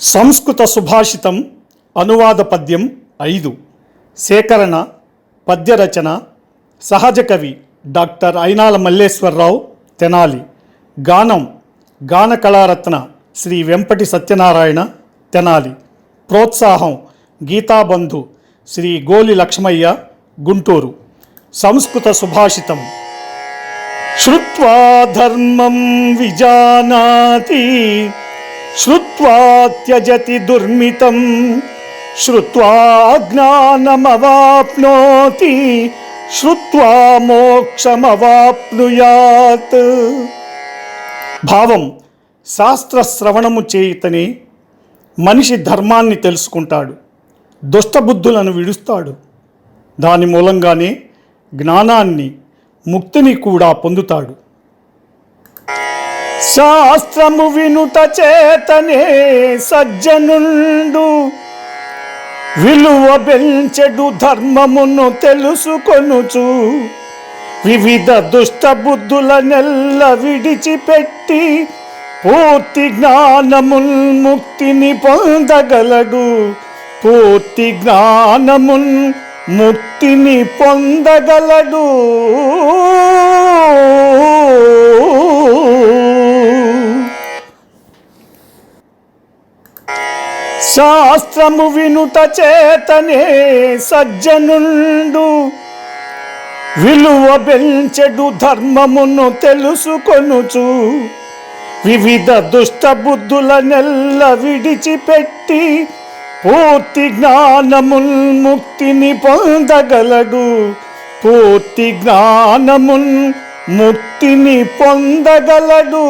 సంస్కృత సుభాషితం అనువాద పద్యం ఐదు. సేకరణ పద్యరచన సహజ కవి డాక్టర్ ఐనాల మల్లేశ్వరరావు తెనాలి. గానం గాన కళారత్న శ్రీ వెంపటి సత్యనారాయణ తెనాలి. ప్రోత్సాహం గీతాబంధు శ్రీ గోలి లక్ష్మయ్య గుంటూరు. సంస్కృత సుభాషితం. శ్రుత్వా ధర్మం విజానాతి श्रुत्वा त्यजति दुर्मितं श्रुत्वा ज्ञानमवाप्नोति श्रुत्वा మోక్షమవాప్నుయాత్ భావం శాస్త్ర శ్రవణము చేయుతనే మనిషి ధర్మాన్ని తెలుసుకుంటాడు దుష్టబుద్ధులను విడుస్తాడు దాని మూలంగానే జ్ఞానాన్ని ముక్తిని కూడా పొందుతాడు శాస్త్రము వినుట చేతనే సజ్జనుండు. విలువ బెంచెడు ధర్మమును తెలుసుకొనుచు. వివిధ దుష్ట బుద్ధుల నెల్ల విడిచిపెట్టి పూర్తి జ్ఞానముల్ ముక్తిని పొందగలడు. పూర్తి జ్ఞానమున్ ముక్తిని పొందగలడు. శాస్త్రము వినుట చేతనే సజ్జనుండు. విలువ బెంచెడు ధర్మమును తెలుసుకొనుచు. వివిధ దుష్ట బుద్ధుల నెల్ల విడిచిపెట్టి పూర్తి జ్ఞానముల్ ముక్తిని పొందగలడు. పూర్తి జ్ఞానముల్ ముక్తిని పొందగలడు.